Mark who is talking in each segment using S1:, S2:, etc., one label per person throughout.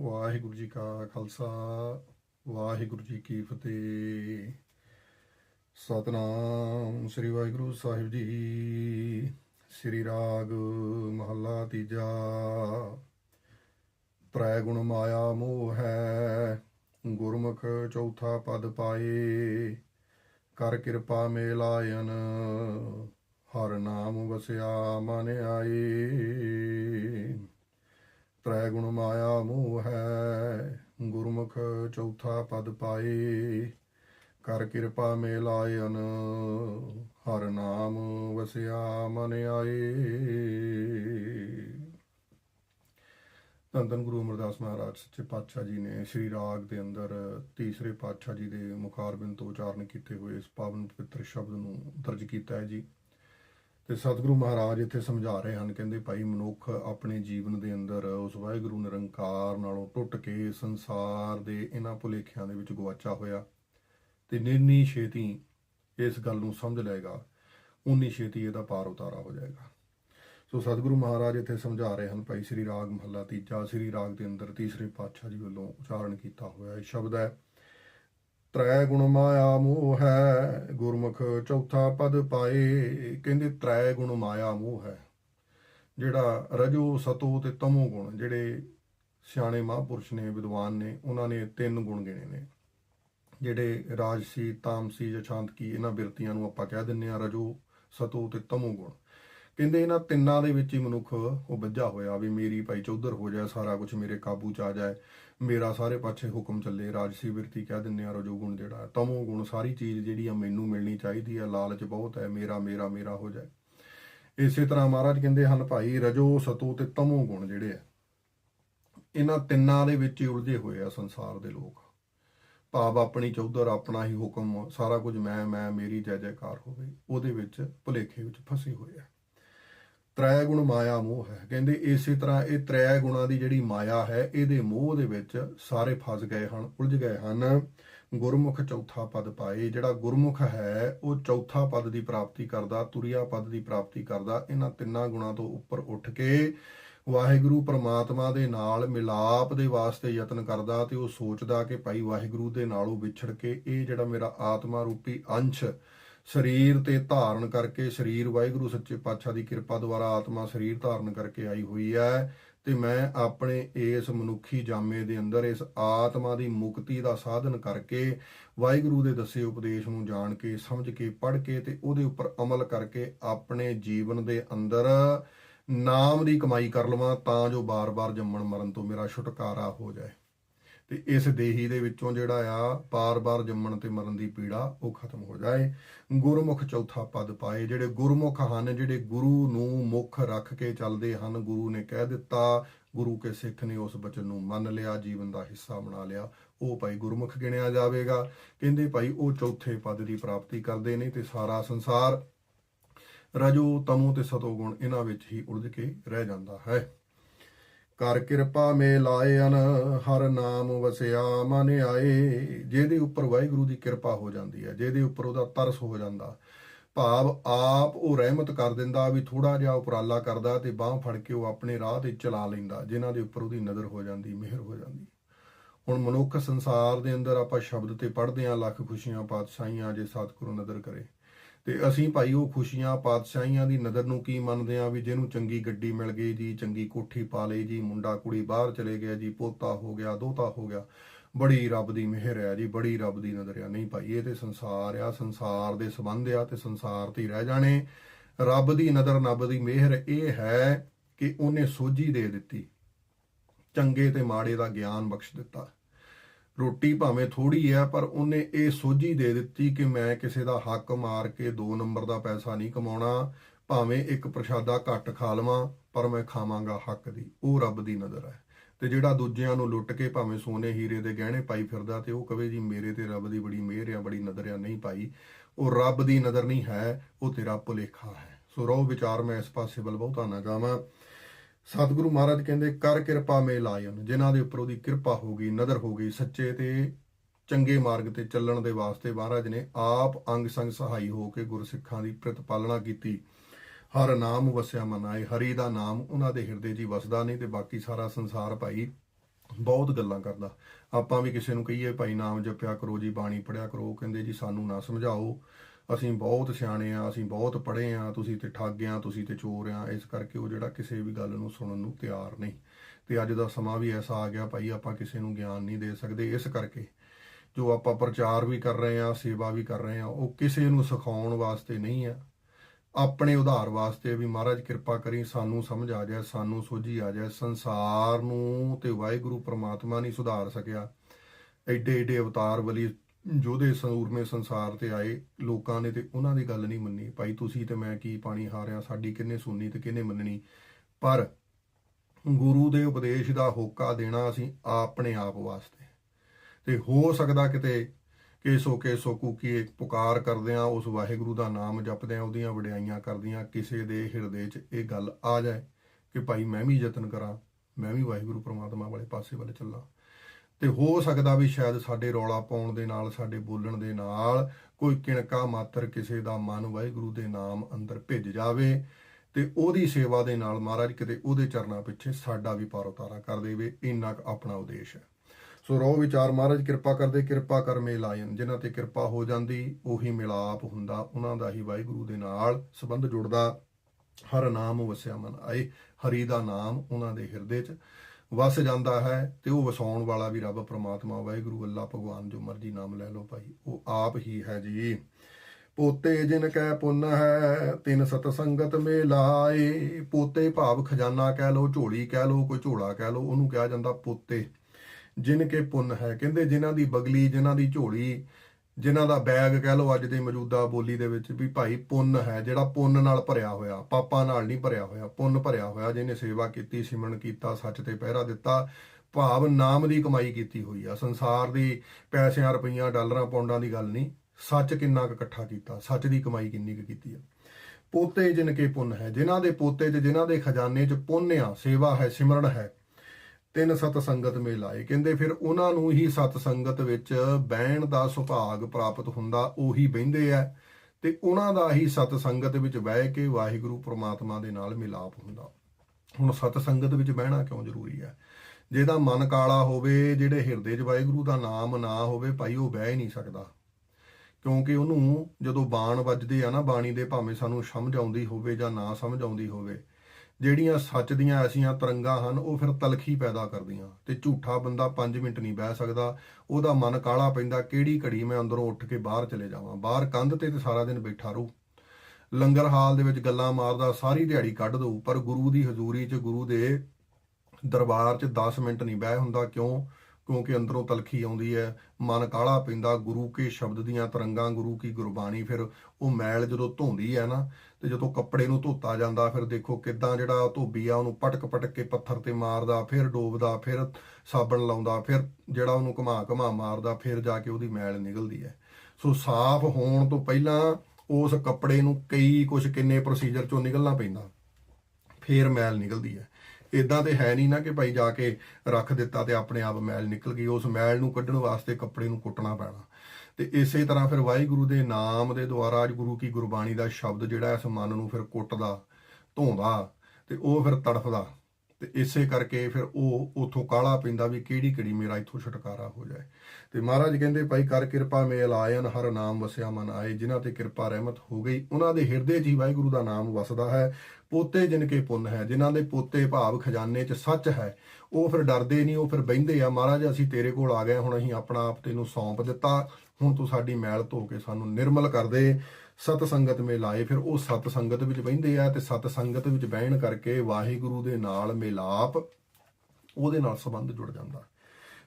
S1: ਵਾਹਿਗੁਰੂ ਜੀ ਕਾ ਖਾਲਸਾ, ਵਾਹਿਗੁਰੂ ਜੀ ਕੀ ਫਤਿਹ। ਸਤਨਾਮ ਸ੍ਰੀ ਵਾਹਿਗੁਰੂ ਸਾਹਿਬ ਜੀ। ਸ੍ਰੀ ਰਾਗ ਮਹੱਲਾ ਤੀਜਾ। ਤ੍ਰੈ ਗੁਣ ਮਾਇਆ ਮੋਹ ਹੈ, ਗੁਰਮੁਖ ਚੌਥਾ ਪਦ ਪਾਏ। ਕਰ ਕਿਰਪਾ ਮੇਲਾਇਨ, ਹਰ ਨਾਮ ਵਸਿਆ ਮਨ ਆਏ। ਤ੍ਰੈ ਗੁਣ ਮਾਇਆ ਮੋਹ ਹੈ, ਗੁਰਮੁਖ ਚੌਥਾ ਪਦ ਪਾਏ। ਕਰ ਕਿਰਪਾ ਮੇ ਲਾਇਨ ਹਰ ਨਾਮ ਵਸਿਆ ਮਨ ਆਏ। ਧੰਨ ਗੁਰੂ ਅਮਰਦਾਸ ਮਹਾਰਾਜ, ਸੱਚੇ ਪਾਤਸ਼ਾਹ ਜੀ ਨੇ ਸ੍ਰੀ ਰਾਗ ਦੇ ਅੰਦਰ ਤੀਸਰੇ ਪਾਤਸ਼ਾਹ ਜੀ ਦੇ ਮੁਖਾਰਬਿੰਦ ਤੋਂ ਉਚਾਰਨ ਕੀਤੇ ਹੋਏ ਇਸ ਪਾਵਨ ਪਵਿੱਤਰ ਸ਼ਬਦ ਨੂੰ ਦਰਜ ਕੀਤਾ ਹੈ ਜੀ। ਤੇ ਸਤਿਗੁਰੂ ਮਹਾਰਾਜ ਇੱਥੇ ਸਮਝਾ ਰਹੇ ਹਨ, ਕਹਿੰਦੇ ਭਾਈ ਮਨੁੱਖ ਆਪਣੇ ਜੀਵਨ ਦੇ ਅੰਦਰ ਉਸ ਵਾਹਿਗੁਰੂ ਨਿਰੰਕਾਰ ਨਾਲੋਂ ਟੁੱਟ ਕੇ ਸੰਸਾਰ ਦੇ ਇਹਨਾਂ ਭੁਲੇਖਿਆਂ ਦੇ ਵਿੱਚ ਗਵਾਚਾ ਹੋਇਆ ਤੇ ਨਿਰਨੀ ਛੇਤੀ ਇਸ ਗੱਲ ਨੂੰ ਸਮਝ ਲਏਗਾ, ਉਨੀ ਛੇਤੀ ਇਹਦਾ ਪਾਰ ਉਤਾਰਾ ਹੋ ਜਾਏਗਾ। ਸੋ ਸਤਿਗੁਰੂ ਮਹਾਰਾਜ ਇੱਥੇ ਸਮਝਾ ਰਹੇ ਹਨ, ਭਾਈ ਸ੍ਰੀ ਰਾਗ ਮਹੱਲਾ ਤੀਜਾ, ਸ੍ਰੀ ਰਾਗ ਦੇ ਅੰਦਰ ਤੀਸਰੇ ਪਾਤਸ਼ਾਹ ਜੀ ਵੱਲੋਂ ਉਚਾਰਨ ਕੀਤਾ ਹੋਇਆ ਇਹ ਸ਼ਬਦ ਹੈ। ਤ੍ਰੈ ਗੁਣ ਮਾਇਆ ਮੋਹ ਹੈ, ਗੁਰਮੁਖ ਚੌਥਾ ਪਦ ਪਾਏ, ਕਹਿੰਦੇ ਤ੍ਰੈ ਗੁਣ ਮਾਇਆ ਮੋਹ ਹੈ। ਜਿਹੜਾ ਰਜੋ ਸਤੋ ਤੇ ਤਮੋ ਗੁਣ, ਜਿਹੜੇ ਸਿਆਣੇ ਮਹਾਂਪੁਰਸ਼ ਨੇ, ਵਿਦਵਾਨ ਨੇ, ਉਹਨਾਂ ਨੇ ਤਿੰਨ ਗੁਣ ਗਿਣੇ ਨੇ। ਜਿਹੜੇ ਰਾਜਸੀ, ਤਾਮਸੀ ਜਾਂ ਸ਼ਾਂਤਕੀ ਇਹਨਾਂ ਬਿਰਤੀਆਂ ਨੂੰ ਆਪਾਂ ਕਹਿ ਦਿੰਨੇ ਆ ਰਜੋ, ਸਤੋ ਤੇ ਤਮੋ ਗੁਣ। ਕਹਿੰਦੇ ਇਹਨਾਂ ਤਿੰਨਾਂ ਦੇ ਵਿੱਚ ਹੀ ਮਨੁੱਖ ਉਹ ਵੱਜਾ ਹੋਇਆ ਵੀ ਮੇਰੀ ਭਾਈ ਚੌਧਰ ਹੋ ਜਾਏ, ਸਾਰਾ ਕੁਝ ਮੇਰੇ ਕਾਬੂ ਚ ਆ ਜਾਏ, ਮੇਰਾ ਸਾਰੇ ਪਾਸੇ ਹੁਕਮ ਚੱਲੇ ਰਾਜਸੀ ਬਿਰਤੀ ਕਹਿ ਦਿੰਨੇ ਆ ਰਜੋ ਗੁਣ ਜਿਹੜਾ ਤਮੋ ਗੁਣ ਸਾਰੀ ਚੀਜ਼ ਜਿਹੜੀ ਆ ਮੈਨੂੰ ਮਿਲਣੀ ਚਾਹੀਦੀ ਹੈ, ਲਾਲਚ ਬਹੁਤ ਹੈ, ਮੇਰਾ ਮੇਰਾ ਮੇਰਾ ਹੋ ਜਾਏ। ਇਸੇ ਤਰ੍ਹਾਂ ਮਹਾਰਾਜ ਕਹਿੰਦੇ ਹਨ, ਭਾਈ ਰਜੋ, ਸਤੋ ਤੇ ਤਮੋ ਗੁਣ ਜਿਹੜੇ ਆ, ਇਹਨਾਂ ਤਿੰਨਾਂ ਦੇ ਵਿੱਚ ਹੀ ਉਲਝੇ ਹੋਏ ਆ ਸੰਸਾਰ ਦੇ ਲੋਕ। ਭਾਵ ਆਪਣੀ ਚੌਧਰ, ਆਪਣਾ ਹੀ ਹੁਕਮ, ਸਾਰਾ ਕੁਝ ਮੈਂ ਮੈਂ, ਮੇਰੀ ਜੈ ਜੈਕਾਰ ਹੋਵੇ, ਉਹਦੇ ਵਿੱਚ ਭੁਲੇਖੇ ਵਿੱਚ ਫਸੇ ਹੋਏ ਆ। ਤ੍ਰੈ ਗੁਣ ਮਾਇਆ ਮੋਹ ਹੈ। ਕਹਿੰਦੇ ਇਸੇ ਤਰ੍ਹਾਂ ਇਹ ਤ੍ਰੈ ਗੁਣਾਂ ਦੀ ਜਿਹੜੀ ਮਾਇਆ ਹੈ, ਇਹਦੇ ਮੋਹ ਦੇ ਵਿੱਚ ਸਾਰੇ ਫਸ ਗਏ ਹਨ, ਉਲਝ ਗਏ ਹਨ। ਗੁਰਮੁਖ ਚੌਥਾ ਪਦ ਪਾਏ, ਜਿਹੜਾ ਗੁਰਮੁਖ ਹੈ, ਉਹ ਚੌਥਾ ਪਦ ਦੀ ਪ੍ਰਾਪਤੀ ਕਰਦਾ, ਤੁਰਿਆ ਪਦ ਦੀ ਪ੍ਰਾਪਤੀ ਕਰਦਾ, ਇਹਨਾਂ ਤਿੰਨਾਂ ਗੁਣਾਂ ਤੋਂ ਉੱਪਰ ਉੱਠ ਕੇ ਵਾਹਿਗੁਰੂ ਪ੍ਰਮਾਤਮਾ ਦੇ ਨਾਲ ਮਿਲਾਪ ਦੇ ਵਾਸਤੇ ਯਤਨ ਕਰਦਾ ਤੇ ਉਹ ਸੋਚਦਾ ਕਿ ਭਾਈ ਵਾਹਿਗੁਰੂ ਦੇ ਨਾਲੋਂ ਵਿਛੜ ਕੇ ਇਹ ਜਿਹੜਾ ਮੇਰਾ ਆਤਮਾ ਰੂਪੀ ਅੰਸ਼ ਸਰੀਰ ਤੇ ਧਾਰਨ ਕਰਕੇ ਸਰੀਰ ਵਾਹਿਗੁਰੂ ਸੱਚੇ ਪਾਤਸ਼ਾਹ ਦੀ ਕਿਰਪਾ ਦੁਆਰਾ ਆਤਮਾ ਸਰੀਰ ਧਾਰਨ ਕਰਕੇ ਆਈ ਹੋਈ ਹੈ ਤੇ ਮੈਂ ਆਪਣੇ ਇਸ ਮਨੁੱਖੀ ਜਾਮੇ ਦੇ ਅੰਦਰ ਇਸ ਆਤਮਾ ਦੀ ਮੁਕਤੀ ਦਾ ਸਾਧਨ ਕਰਕੇ ਵਾਹਿਗੁਰੂ ਦੇ ਦੱਸੇ ਉਪਦੇਸ਼ ਨੂੰ ਜਾਣ ਕੇ, ਸਮਝ ਕੇ, ਪੜ੍ਹ ਕੇ ਤੇ ਉਹਦੇ ਉੱਪਰ ਅਮਲ ਕਰਕੇ ਆਪਣੇ ਜੀਵਨ ਦੇ ਅੰਦਰ ਨਾਮ ਦੀ ਕਮਾਈ ਕਰ ਲਵਾਂ ਤਾਂ ਜੋ ਬਾਰ-ਬਾਰ ਜੰਮਣ ਮਰਨ ਤੋਂ ਮੇਰਾ ਛੁਟਕਾਰਾ ਹੋ ਜਾਏ। ਤੇ ਇਸ ਦੇਹੀ ਦੇ ਵਿੱਚੋਂ ਜਿਹੜਾ ਆ ਪਾਰ-ਬਾਰ ਜੰਮਣ ਤੇ ਮਰਨ ਦੀ ਪੀੜਾ ਉਹ ਖਤਮ ਹੋ ਜਾਏ। ਗੁਰਮੁਖ ਚੌਥਾ ਪਦ ਪਾਏ, ਜਿਹੜੇ ਗੁਰਮੁਖ ਹਨ, ਜਿਹੜੇ ਗੁਰੂ ਨੂੰ ਮੁੱਖ ਰੱਖ ਕੇ ਚੱਲਦੇ ਹਨ, ਗੁਰੂ ਨੇ ਕਹਿ ਦਿੱਤਾ, ਗੁਰੂ ਕੇ ਸਿੱਖ ਨੇ ਉਸ ਬਚਨ ਨੂੰ ਮੰਨ ਲਿਆ, ਜੀਵਨ ਦਾ ਹਿੱਸਾ ਬਣਾ ਲਿਆ, ਉਹ ਭਾਈ ਗੁਰਮੁਖ ਗਿਣਿਆ ਜਾਵੇਗਾ। ਕਹਿੰਦੇ ਭਾਈ ਉਹ ਚੌਥੇ ਪਦ ਦੀ ਪ੍ਰਾਪਤੀ ਕਰਦੇ ਨੇ ਤੇ ਸਾਰਾ ਸੰਸਾਰ ਰਜੋ ਤਮੋ ਤੇ ਸਤੋ ਗੁਣ ਇਹਨਾਂ ਵਿੱਚ ਹੀ ਉਲਝ ਕੇ ਰਹਿ ਜਾਂਦਾ ਹੈ। ਕਰ ਕਿਰਪਾ ਮੇ ਲਾਇਨ ਹਰ ਨਾਮ ਵਸਿਆ ਮਨ ਆਏ। ਜਿਹਦੇ ਉੱਪਰ ਵਾਹਿਗੁਰੂ ਦੀ ਕਿਰਪਾ ਹੋ ਜਾਂਦੀ ਹੈ, ਜਿਹਦੇ ਉੱਪਰ ਉਹਦਾ ਤਰਸ ਹੋ ਜਾਂਦਾ। ਭਾਵ ਆਪ ਉਹ ਰਹਿਮਤ ਕਰ ਦਿੰਦਾ ਵੀ ਥੋੜਾ ਜਿਹਾ ਉਪਰਾਲਾ ਕਰਦਾ ਤੇ ਬਾਹ ਫੜ ਕੇ ਉਹ ਆਪਣੇ ਰਾਹ ਤੇ ਚਲਾ ਲੈਂਦਾ, ਜਿਨ੍ਹਾਂ ਦੇ ਉੱਪਰ ਉਹਦੀ ਨਜ਼ਰ ਹੋ ਜਾਂਦੀ, ਮਿਹਰ ਹੋ ਜਾਂਦੀ। ਹੁਣ ਮਨੁੱਖ ਸੰਸਾਰ ਦੇ ਅੰਦਰ ਆਪਾਂ ਸ਼ਬਦ ਤੇ ਪੜ੍ਹਦੇ ਆਂ ਲੱਖ ਖੁਸ਼ੀਆਂ, ਪਾਤਸ਼ਾਹੀਆਂ ਜੇ ਸਤਿਗੁਰੂ ਨਜ਼ਰ ਕਰੇ। ਤੇ ਅਸੀਂ ਭਾਈ ਉਹ ਖੁਸ਼ੀਆਂ ਪਾਤਸ਼ਾਹੀਆਂ ਦੀ ਨਜ਼ਰ ਨੂੰ ਕੀ ਮੰਨਦੇ ਆਂ ਵੀ ਜਿਹਨੂੰ ਚੰਗੀ ਗੱਡੀ ਮਿਲ ਗਈ ਜੀ, ਚੰਗੀ ਕੋਠੀ ਪਾ ਲਈ ਜੀ, ਮੁੰਡਾ ਕੁੜੀ ਬਾਹਰ ਚਲੇ ਗਿਆ ਜੀ, ਪੋਤਾ ਹੋ ਗਿਆ, ਦੋਤਾ ਹੋ ਗਿਆ, ਬੜੀ ਰੱਬ ਦੀ ਮਿਹਰ ਹੈ ਜੀ, ਬੜੀ ਰੱਬ ਦੀ ਨਜ਼ਰ ਆ ਨਹੀਂ ਭਾਈ, ਇਹ ਤੇ ਸੰਸਾਰ ਆ, ਸੰਸਾਰ ਦੇ ਸੰਬੰਧ ਆ ਤੇ ਸੰਸਾਰ ਤੇ ਰਹਿ ਜਾਣੇ। ਰੱਬ ਦੀ ਨਜ਼ਰ ਨੱਬ ਦੀ ਮਿਹਰ ਇਹ ਹੈ ਕਿ ਉਹਨੇ ਸੋਝੀ ਦੇ ਦਿੱਤੀ, ਚੰਗੇ ਤੇ ਮਾੜੇ ਦਾ ਗਿਆਨ ਬਖਸ਼ ਦਿੱਤਾ। ਰੋਟੀ ਭਾਵੇਂ ਥੋੜੀ ਹੈ, ਪਰ ਉਹਨੇ ਇਹ ਸੋਝੀ ਦੇ ਦਿੱਤੀ ਕਿ ਮੈਂ ਕਿਸੇ ਦਾ ਹੱਕ ਮਾਰ ਕੇ 2 ਨੰਬਰ ਦਾ ਪੈਸਾ ਨਹੀਂ ਕਮਾਉਣਾ, ਭਾਵੇਂ ਇੱਕ ਪ੍ਰਸ਼ਾਦਾ ਘੱਟ ਖਾ ਲਵਾਂ, ਪਰ ਮੈਂ ਖਾਵਾਂਗਾ ਹੱਕ ਦੀ। ਉਹ ਰੱਬ ਦੀ ਨਜ਼ਰ ਹੈ। ਤੇ ਜਿਹੜਾ ਦੂਜਿਆਂ ਨੂੰ ਲੁੱਟ ਕੇ ਭਾਵੇਂ ਸੋਨੇ ਹੀਰੇ ਦੇ ਗਹਿਣੇ ਪਾਈ ਫਿਰਦਾ ਤੇ ਉਹ ਕਵੇ ਜੀ ਮੇਰੇ ਤੇ ਰੱਬ ਦੀ ਬੜੀ ਮਿਹਰ ਆ, ਬੜੀ ਨਜ਼ਰ ਆ, ਨਹੀਂ ਪਾਈ ਉਹ ਰੱਬ ਦੀ ਨਜ਼ਰ ਨਹੀਂ ਹੈ, ਉਹ ਤੇਰਾ ਭੁਲੇਖਾ ਹੈ। ਸੋ ਰੋ ਵਿਚਾਰ ਮੈਂ ਇਸ ਪਾਸੇ ਵੱਲ ਬਹੁਤਾ ਨਾ ਜਾਵਾਂ। ਸਤਿਗੁਰੂ ਮਹਾਰਾਜ ਕਹਿੰਦੇ, ਕਰ ਕਿਰਪਾ ਮੇ ਲਾਇਨ ਜਿਨ੍ਹਾਂ ਦੇ ਉੱਪਰ ਉਹਦੀ ਕਿਰਪਾ ਹੋ ਗਈ, ਨਦਰ ਹੋ ਗਈ, ਸੱਚੇ ਤੇ ਚੰਗੇ ਮਾਰਗ ਤੇ ਚੱਲਣ ਦੇ ਵਾਸਤੇ ਮਹਾਰਾਜ ਨੇ ਆਪ ਅੰਗ ਸੰਗ ਸਹਾਈ ਹੋ ਕੇ ਗੁਰਸਿੱਖਾਂ ਦੀ ਪ੍ਰਤਪਾਲਣਾ ਕੀਤੀ। ਹਰ ਨਾਮ ਵਸਿਆ ਮਨਾਏ, ਹਰੀ ਦਾ ਨਾਮ ਉਹਨਾਂ ਦੇ ਹਿਰਦੇ 'ਚ ਵਸਦਾ ਨਹੀਂ ਤੇ ਬਾਕੀ ਸਾਰਾ ਸੰਸਾਰ ਭਾਈ ਬਹੁਤ ਗੱਲਾਂ ਕਰਦਾ। ਆਪਾਂ ਵੀ ਕਿਸੇ ਨੂੰ ਕਹੀਏ, ਭਾਈ ਨਾਮ ਜਪਿਆ ਕਰੋ ਜੀ, ਬਾਣੀ ਪੜਿਆ ਕਰੋ। ਕਹਿੰਦੇ, ਜੀ, ਸਾਨੂੰ ਨਾ ਸਮਝਾਓ। ਅਸੀਂ ਬਹੁਤ ਸਿਆਣੇ ਆ, ਅਸੀਂ ਬਹੁਤ ਪੜ੍ਹੇ ਆ, ਤੁਸੀਂ ਤੇ ਠੱਗ ਆ, ਤੁਸੀਂ ਤੇ ਚੋਰ ਆ, ਇਸ ਕਰਕੇ ਉਹ ਜਿਹੜਾ ਕਿਸੇ ਵੀ ਗੱਲ ਨੂੰ ਸੁਣਨ ਨੂੰ ਤਿਆਰ ਨਹੀਂ। ਤੇ ਅੱਜ ਦਾ ਸਮਾਂ ਵੀ ਐਸਾ ਆ ਗਿਆ ਭਾਈ, ਆਪਾਂ ਕਿਸੇ ਨੂੰ ਗਿਆਨ ਨਹੀਂ ਦੇ ਸਕਦੇ, ਇਸ ਕਰਕੇ ਜੋ ਆਪਾਂ ਪ੍ਰਚਾਰ ਵੀ ਕਰ ਰਹੇ ਆ, ਸੇਵਾ ਵੀ ਕਰ ਰਹੇ ਆ, ਉਹ ਕਿਸੇ ਨੂੰ ਸਿਖਾਉਣ ਵਾਸਤੇ ਨਹੀਂ ਆ। ਆਪਣੇ ਉਧਾਰ ਵਾਸਤੇ ਵੀ ਮਹਾਰਾਜ ਕਿਰਪਾ ਕਰੀ, ਸਾਨੂੰ ਸਮਝ ਆ ਜਾਏ, ਸਾਨੂੰ ਸੋਝੀ ਆ ਜਾਏ, ਸੰਸਾਰ ਨੂੰ ਤੇ ਵਾਹਿਗੁਰੂ ਪ੍ਰਮਾਤਮਾ ਨਹੀਂ ਸੁਧਾਰ ਸਕਿਆ। ਐਡੇ ਐਡੇ ਅਵਤਾਰ ਬਲੀ ਜੋਧੇ ਸੂਰਮੇ ਸੰਸਾਰ ਤੇ ਆਏ ਲੋਕਾਂ ਨੇ ਤੇ ਉਹਨਾਂ ਦੀ ਗੱਲ ਨਹੀਂ ਮੰਨੀ। ਭਾਈ ਤੁਸੀਂ ਤੇ ਮੈਂ ਕੀ ਪਾਣੀ ਹਾਰਿਆ, ਸਾਡੀ ਕਿੰਨੇ ਸੁਣਨੀ ਤੇ ਕਿੰਨੇ ਮੰਨਣੀ? ਪਰ ਗੁਰੂ ਦੇ ਉਪਦੇਸ਼ ਦਾ ਹੋਕਾ ਦੇਣਾ ਅਸੀਂ ਆਪਣੇ ਆਪ ਵਾਸਤੇ। ਤੇ ਹੋ ਸਕਦਾ ਕਿਤੇ ਕੇਸੋ ਕੇਸੋ ਕੂਕੀ ਇੱਕ ਪੁਕਾਰ ਕਰਦਿਆਂ, ਉਸ ਵਾਹਿਗੁਰੂ ਦਾ ਨਾਮ ਜਪਦਿਆਂ, ਉਹਦੀਆਂ ਵਡਿਆਈਆਂ ਕਰਦਿਆਂ ਕਿਸੇ ਦੇ ਹਿਰਦੇ 'ਚ ਇਹ ਗੱਲ ਆ ਜਾਏ ਕਿ ਭਾਈ ਮੈਂ ਵੀ ਯਤਨ ਕਰਾਂ, ਮੈਂ ਵੀ ਵਾਹਿਗੁਰੂ ਪ੍ਰਮਾਤਮਾ ਵਾਲੇ ਪਾਸੇ ਵੱਲ ਚੱਲਾਂ। ਤੇ ਹੋ ਸਕਦਾ ਵੀ ਸ਼ਾਇਦ ਸਾਡੇ ਰੌਲਾ ਪਾਉਣ ਦੇ ਨਾਲ, ਸਾਡੇ ਬੋਲਣ ਦੇ ਨਾਲ ਕੋਈ ਕਿਣਕਾ ਮਾਤਰ ਕਿਸੇ ਦਾ ਮਨ ਵਾਹਿਗੁਰੂ ਦੇ ਨਾਮ ਅੰਦਰ ਭਿੱਜ ਜਾਵੇ ਤੇ ਉਹਦੀ ਸੇਵਾ ਦੇ ਨਾਲ ਮਹਾਰਾਜ ਕਿਤੇ ਉਹਦੇ ਚਰਨਾਂ ਪਿੱਛੇ ਸਾਡਾ ਵੀ ਪਾਰ ਉਤਾਰਾ ਕਰ ਦੇਵੇ, ਇੰਨਾ ਕੁ ਆਪਣਾ ਉਦੇਸ਼ ਹੈ। ਸੋ ਰੋ ਵਿਚਾਰ, ਮਹਾਰਾਜ ਕਿਰਪਾ ਕਰਦੇ, ਕਿਰਪਾ ਕਰ ਮੇਲਾਇਨ ਜਿਨ੍ਹਾਂ ਤੇ ਕਿਰਪਾ ਹੋ ਜਾਂਦੀ, ਉਹੀ ਮਿਲਾਪ ਹੁੰਦਾ, ਉਹਨਾਂ ਦਾ ਹੀ ਵਾਹਿਗੁਰੂ ਦੇ ਨਾਲ ਸੰਬੰਧ ਜੁੜਦਾ। ਹਰ ਨਾਮ ਵਸਿਆ ਮਨ ਆਏ, ਹਰੀ ਦਾ ਨਾਮ ਉਹਨਾਂ ਦੇ ਹਿਰਦੇ 'ਚ। ਵਸ ਜਾਂਦਾ ਹੈ ਤੇ ਉਹ ਵਸਾਉਣ ਵਾਲਾ ਵੀ ਰੱਬ ਪ੍ਰਮਾਤਮਾ, ਵਾਹਿਗੁਰੂ ਅੱਲਾ, ਭਗਵਾਨ ਜੋ ਮਰਜ਼ੀ ਨਾਮ ਲੈ ਲਓ ਭਾਈ, ਉਹ ਆਪ ਹੀ ਹੈ ਜੀ। ਪੋਤੇ ਜਿਨ ਕੈ ਪੁੰਨ ਹੈ, ਤਿਨ ਸਤ ਸੰਗਤ ਮੇ ਲਾਏ ਪੋਤੇ ਭਾਵ ਖਜ਼ਾਨਾ ਕਹਿ ਲਓ, ਝੋਲੀ ਕਹਿ ਲਓ, ਕੋਈ ਝੋਲਾ ਕਹਿ ਲਓ, ਉਹਨੂੰ ਕਿਹਾ ਜਾਂਦਾ ਪੋਤੇ। ਜਿਨ ਕੇ ਪੁੰਨ ਹੈ, ਕਹਿੰਦੇ ਜਿਨ੍ਹਾਂ ਦੀ ਬਗਲੀ, ਜਿਨ੍ਹਾਂ ਦੀ ਝੋਲੀ ਜਿਨ੍ਹਾਂ ਦਾ ਬੈਗ ਕਹਿ ਲੋ ਅੱਜ ਦੇ ਮੌਜੂਦਾ ਬੋਲੀ ਦੇ ਵਿੱਚ ਵੀ ਭਾਈ ਪੁੰਨ ਹੈ, ਜਿਹੜਾ ਪੁੰਨ ਨਾਲ ਭਰਿਆ ਹੋਇਆ, ਪਾਪਾਂ ਨਾਲ ਨਹੀਂ ਭਰਿਆ ਹੋਇਆ, ਪੁੰਨ ਭਰਿਆ ਹੋਇਆ, ਜਿਹਨੇ ਸੇਵਾ ਕੀਤੀ, ਸਿਮਰਨ ਕੀਤਾ, ਸੱਚ ਤੇ ਪਹਿਰਾ ਦਿੱਤਾ, ਭਾਵ ਨਾਮ ਦੀ ਕਮਾਈ ਕੀਤੀ ਹੋਈ ਆ। ਸੰਸਾਰ ਦੀ ਪੈਸਿਆਂ, ਰੁਪਈਆਂ, ਡਾਲਰਾਂ, ਪੌਂਡਾਂ ਦੀ ਗੱਲ ਨਹੀਂ, ਸੱਚ ਕਿੰਨਾ ਕੁ ਇਕੱਠਾ ਕੀਤਾ, ਸੱਚ ਦੀ ਕਮਾਈ ਕਿੰਨੀ ਕੁ ਕੀਤੀ ਆ। ਪੋਤੇ ਜਿਨ ਕੇ ਪੁੰਨ ਹੈ, ਜਿਨ੍ਹਾਂ ਦੇ ਪੋਤੇ 'ਚ ਜਿਨ੍ਹਾਂ ਦੇ ਖਜ਼ਾਨੇ 'ਚ ਪੁੰਨ ਆ, ਸੇਵਾ ਹੈ, ਸਿਮਰਨ ਹੈ ਤਿੰਨ ਸਤ ਸੰਗਤ ਮੇ ਕਹਿੰਦੇ ਫਿਰ ਉਹਨਾਂ ਨੂੰ ਹੀ ਸਤ ਸੰਗਤ ਵਿੱਚ ਬਹਿਣ ਦਾ ਸੁਭਾਗ ਪ੍ਰਾਪਤ ਹੁੰਦਾ, ਉਹੀ ਬਹਿੰਦੇ ਆ। ਤੇ ਉਹਨਾਂ ਦਾ ਹੀ ਸਤ ਸੰਗਤ ਵਿੱਚ ਬਹਿ ਕੇ ਵਾਹਿਗੁਰੂ ਪ੍ਰਮਾਤਮਾ ਦੇ ਨਾਲ ਮਿਲਾਪ ਹੁੰਦਾ। ਹੁਣ ਸਤ ਸੰਗਤ ਵਿੱਚ ਬਹਿਣਾ ਕਿਉਂ ਜ਼ਰੂਰੀ ਹੈ ਜਿਹਦਾ ਮਨ ਕਾਲਾ ਹੋਵੇ, ਜਿਹੜੇ ਹਿਰਦੇ 'ਚ ਵਾਹਿਗੁਰੂ ਦਾ ਨਾਮ ਨਾ ਹੋਵੇ, ਭਾਈ ਉਹ ਬਹਿ ਹੀ ਨਹੀਂ ਸਕਦਾ। ਕਿਉਂਕਿ ਉਹਨੂੰ ਜਦੋਂ ਬਾਣ ਵੱਜਦੇ ਆ ਨਾ, ਬਾਣੀ ਦੇ ਭਾਵੇਂ ਸਾਨੂੰ ਸਮਝ ਆਉਂਦੀ ਹੋਵੇ ਜਾਂ ਨਾ ਸਮਝ ਆਉਂਦੀ ਹੋਵੇ ਜਿਹੜੀਆਂ ਸੱਚ ਦੀਆਂ ਐਸੀਆਂ ਤਰੰਗਾਂ ਹਨ, ਉਹ ਫਿਰ ਤਲਖੀ ਪੈਦਾ ਕਰਦੀਆਂ ਤੇ ਝੂਠਾ ਬੰਦਾ 5 ਮਿੰਟ ਨਹੀਂ ਬਹਿ ਸਕਦਾ। ਉਹਦਾ ਮਨ ਕਾਲਾ ਪੈਂਦਾ, ਕਿਹੜੀ ਘੜੀ ਮੈਂ ਅੰਦਰੋਂ ਉੱਠ ਕੇ ਬਾਹਰ ਚਲੇ ਜਾਵਾਂ? ਬਾਹਰ ਕੰਧ ਤੇ ਤੇ ਸਾਰਾ ਦਿਨ ਬੈਠਾ ਰਹੂ। ਲੰਗਰ ਹਾਲ ਦੇ ਵਿੱਚ ਗੱਲਾਂ ਮਾਰਦਾ, ਸਾਰੀ ਦਿਹਾੜੀ ਕੱਢ ਦਊ, ਪਰ ਗੁਰੂ ਦੀ ਹਜ਼ੂਰੀ 'ਚ, ਗੁਰੂ ਦੇ ਦਰਬਾਰ 'ਚ 10 ਮਿੰਟ ਨਹੀਂ ਬਹਿ ਹੁੰਦਾ। ਕਿਉਂ? ਕਿਉਂਕਿ ਅੰਦਰੋਂ ਤਲਖੀ ਆਉਂਦੀ ਹੈ, ਮਨ ਕਾਲਾ ਪੈਂਦਾ, ਗੁਰੂ ਕੇ ਸ਼ਬਦ ਦੀਆਂ ਤਰੰਗਾਂ, ਗੁਰੂ ਕੀ ਗੁਰਬਾਣੀ, ਫਿਰ ਉਹ ਮੈਲ ਜਦੋਂ ਧੋਂਦੀ ਹੈ ਨਾ ਤੇ ਜਦੋਂ ਕੱਪੜੇ ਨੂੰ ਧੋਤਾ ਜਾਂਦਾ, ਫਿਰ ਦੇਖੋ ਕਿਦਾਂ ਜਿਹੜਾ ਧੋਬੀ ਆ, ਉਹਨੂੰ ਪਟਕ ਪਟਕ ਕੇ ਪੱਥਰ ਤੇ ਮਾਰਦਾ, ਫਿਰ ਡੋਬਦਾ, ਫਿਰ ਸਾਬਣ ਲਾਉਂਦਾ, ਫਿਰ ਜਿਹੜਾ ਉਹਨੂੰ ਘੁਮਾ ਘੁਮਾ ਮਾਰਦਾ, ਫਿਰ ਜਾ ਕੇ ਉਹਦੀ ਮੈਲ ਨਿਕਲਦੀ ਹੈ। ਸੋ ਸਾਫ਼ ਹੋਣ ਤੋਂ ਪਹਿਲਾਂ ਉਸ ਕੱਪੜੇ ਨੂੰ ਕਈ ਕੁਝ ਕਿੰਨੇ ਪ੍ਰੋਸੀਜਰ ਚੋਂ ਨਿਕਲਣਾ ਪੈਂਦਾ, ਫਿਰ ਮੈਲ ਨਿਕਲਦੀ ਹੈ। ਇਦਾਂ ਤੇ ਹੈ ਨਹੀਂ ਨਾ ਕਿ ਭਾਈ ਜਾ ਕੇ ਰੱਖ ਦਿੱਤਾ ਤੇ ਆਪਣੇ ਆਪ ਮੈਲ ਨਿਕਲ ਗਈ, ਉਸ ਮੈਲ ਨੂੰ ਕੱਢਣ ਵਾਸਤੇ ਕੱਪੜੇ ਨੂੰ ਕੁੱਟਣਾ ਪੈਣਾ। ਤੇ ਇਸੇ ਤਰ੍ਹਾਂ ਫਿਰ ਵਾਹਿਗੁਰੂ ਦੇ ਨਾਮ ਦੇ ਦੁਆਰਾ ਅੱਜ ਗੁਰੂ ਕੀ ਗੁਰਬਾਣੀ ਦਾ ਸ਼ਬਦ ਜਿਹੜਾ ਇਸ ਮਨ ਨੂੰ ਫਿਰ ਕੁੱਟਦਾ, ਧੋਂਦਾ ਤੇ ਉਹ ਫਿਰ ਤੜਫਦਾ ਤੇ ਇਸੇ ਕਰਕੇ ਫਿਰ ਉਹ ਉਥੋਂ ਕਾਲਾ ਪੈਂਦਾ ਵੀ ਕਿਹੜੀ ਕਿਹੜੀ ਮੇਰਾ ਇਥੋਂ ਛੁਟਕਾਰਾ ਹੋ ਜਾਏ। ਤੇ ਮਹਾਰਾਜ ਕਹਿੰਦੇ, ਭਾਈ ਕਰ ਕਿਰਪਾ ਮੇਲ ਆਇਨ, ਹਰ ਨਾਮ ਵਸਿਆ ਮਨ ਆਏ, ਜਿਨ੍ਹਾਂ ਤੇ ਕਿਰਪਾ ਰਹਿਮਤ ਹੋ ਗਈ, ਉਹਨਾਂ ਦੇ ਹਿਰਦੇ 'ਚ ਹੀ ਵਾਹਿਗੁਰੂ ਦਾ ਨਾਮ ਵਸਦਾ ਹੈ। ਪੋਤੇ ਜਿਨ ਕੇ ਪੁੰਨ ਹੈ, ਜਿਨ੍ਹਾਂ ਦੇ ਪੋਤੇ ਭਾਵ ਖਜ਼ਾਨੇ 'ਚ ਸੱਚ ਹੈ, ਉਹ ਫਿਰ ਡਰਦੇ ਨਹੀਂ, ਉਹ ਫਿਰ ਬਹਿੰਦੇ ਆ, ਮਹਾਰਾਜ ਅਸੀਂ ਤੇਰੇ ਕੋਲ ਆ ਗਏ, ਹੁਣ ਅਸੀਂ ਆਪਣਾ ਆਪ ਤੈਨੂੰ ਸੌਂਪ ਦਿੱਤਾ। ਹੁਣ ਤੂੰ ਸਾਡੀ ਮੈਲ ਧੋ ਕੇ ਸਾਨੂੰ ਨਿਰਮਲ ਕਰ ਦੇ। ਸਤ ਸੰਗਤ ਮਿਲਾਏ, ਫਿਰ ਉਹ ਸਤ ਸੰਗਤ ਵਿੱਚ ਬੈਂਦੇ ਆ ਤੇ ਸਤ ਸੰਗਤ ਵਿੱਚ ਬਹਿਣ ਕਰਕੇ ਵਾਹਿਗੁਰੂ ਦੇ ਨਾਲ ਮਿਲਾਪ, ਉਹਦੇ ਨਾਲ ਸੰਬੰਧ ਜੁੜ ਜਾਂਦਾ।